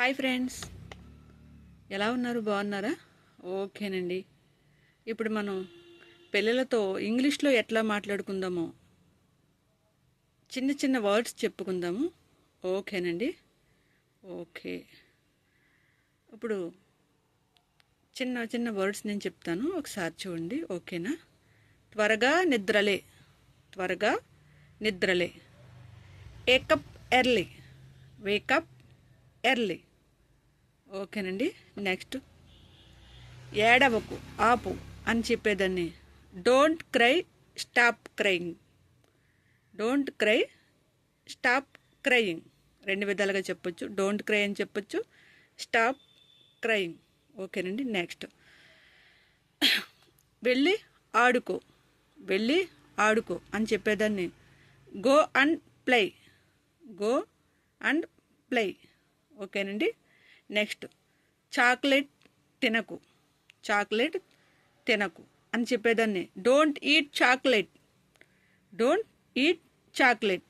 Hi friends. ఎలా ఉన్నారు? బాగున్నారా? ఓకేనండి. ఇప్పుడు మనం పిల్లలతో ఇంగ్లీష్లో ఎట్లా మాట్లాడుకుందామో చిన్న చిన్న వర్డ్స్ చెప్పుకుందాము. ఓకేనండి? ఓకే. ఇప్పుడు చిన్న చిన్న వర్డ్స్ నేను చెప్తాను. ఒకసారి చూడండి. ఓకేనా? త్వరగా నిద్రలే. త్వరగా నిద్రలే. Wake up early wake up early ఓకేనండి నెక్స్ట్. ఏడవకు ఆపు అని చెప్పేదాన్ని. Don't cry stop crying. Don't cry stop crying. రెండు విధాలుగా చెప్పొచ్చు. డోంట్ క్రై అని చెప్పొచ్చు. Stop crying. ఓకేనండి నెక్స్ట్. వెళ్ళి ఆడుకో. వెళ్ళి ఆడుకో అని చెప్పేదాన్ని. Go and play. Go and play. ఓకేనండి నెక్స్ట్ చాక్లెట్ తినకు. చాక్లెట్ తినకు అని చెప్పేదాన్ని. Don't eat chocolate. Don't eat chocolate.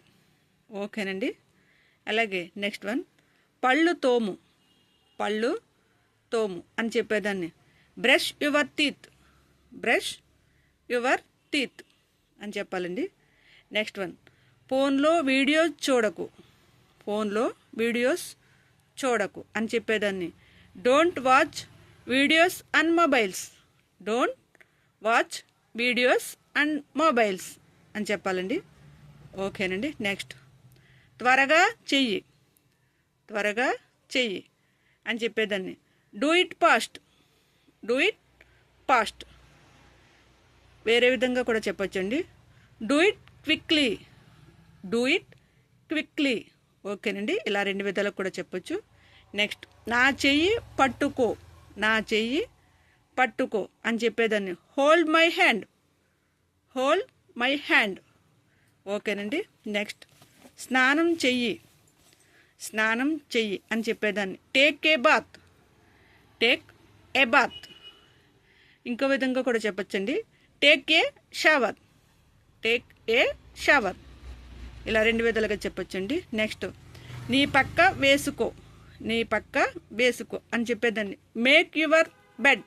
ఓకేనండి? అలాగే నెక్స్ట్ వన్. పళ్ళు తోము. పళ్ళు తోము అని చెప్పేదాన్ని. Brush your teeth. Brush your teeth అని చెప్పాలండి. Next one. ఫోన్లో వీడియోస్ చూడకు. ఫోన్లో వీడియోస్ చూడకు అని చెప్పేదాన్ని. Don't watch videos and mobiles don't watch videos and mobiles అని చెప్పాలండి. ఓకేనండి నెక్స్ట్ త్వరగా చెయ్యి. త్వరగా చెయ్యి అని చెప్పేదాన్ని. Do it fast do it fast వేరే విధంగా కూడా చెప్పొచ్చండి. Do it quickly do it quickly ఓకేనండి ఇలా రెండు విధాలకు కూడా చెప్పొచ్చు. నెక్స్ట్ నా చెయ్యి పట్టుకో నా చెయ్యి పట్టుకో అని చెప్పేదాన్ని. Hold my hand hold my hand ఓకేనండి? నెక్స్ట్ స్నానం చెయ్యి. స్నానం చెయ్యి అని చెప్పేదాన్ని. Take a bath take a bath ఇంకో విధంగా కూడా చెప్పచ్చండి. Take a shower take a shower ఇలా రెండు విధాలుగా చెప్పొచ్చండి. నెక్స్ట్ నీ పక్క వేసుకో. నీ పక్క వేసుకో అని చెప్పేదాన్ని. Make your bed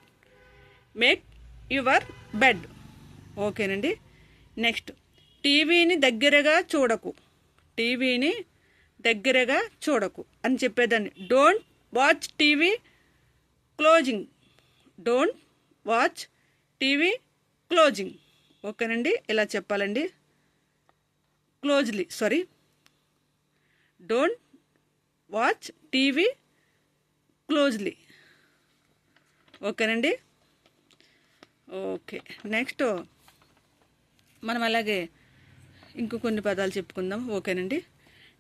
make your bed ఓకేనండి? నెక్స్ట్ టీవీని దగ్గరగా చూడకు. టీవీని దగ్గరగా చూడకు అని చెప్పేదాన్ని. Don't watch TV closing don't watch TV closing ఓకేనండి? ఇలా చెప్పాలండి. Closely sorry don't watch TV closely. ఓకేనండి? ఓకే. నెక్స్ట్ మనం అలాగే ఇంకో కొన్ని పదాలు చెప్పుకుందాం. ఓకేనండి?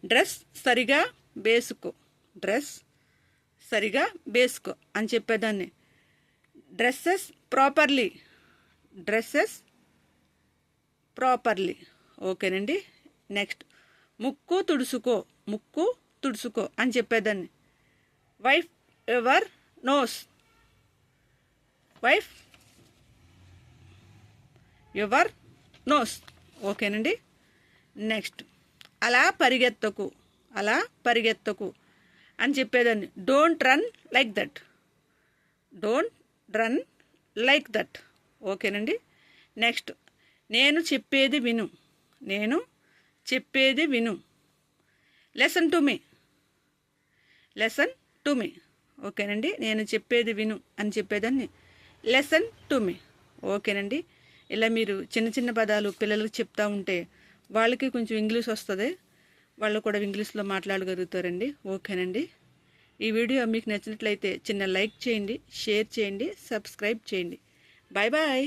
డ్రెస్ సరిగా వేసుకో డ్రెస్ సరిగా వేసుకో అని చెప్పేదాన్ని. Dresses properly. Dresses properly. ఓకేనండి? నెక్స్ట్ ముక్కు తుడుచుకో. ముక్కు తుడుచుకో అని చెప్పేదాన్ని. Wipe your? Nose wipe your nose ఓకేనండి? నెక్స్ట్ అలా పరిగెత్తకు. అలా పరిగెత్తకు అని చెప్పేదాన్ని. Don't run like that don't run like that ఓకేనండి? నెక్స్ట్ నేను చెప్పేది విను. నేను చెప్పేది విను. Listen to me listen to me ఓకేనండి? నేను చెప్పేది విను అని చెప్పేదాన్ని. లెసన్ టు మీ ఓకేనండి? ఇలా మీరు చిన్న చిన్న పదాలు పిల్లలకు చెప్తా ఉంటే వాళ్ళకి కొంచెం ఇంగ్లీష్ వస్తుంది. వాళ్ళు కూడా ఇంగ్లీష్లో మాట్లాడగలుగుతారండి. ఓకేనండి? ఈ వీడియో మీకు నచ్చినట్లయితే చిన్న లైక్ చేయండి షేర్ చేయండి సబ్స్క్రైబ్ చేయండి. Bye bye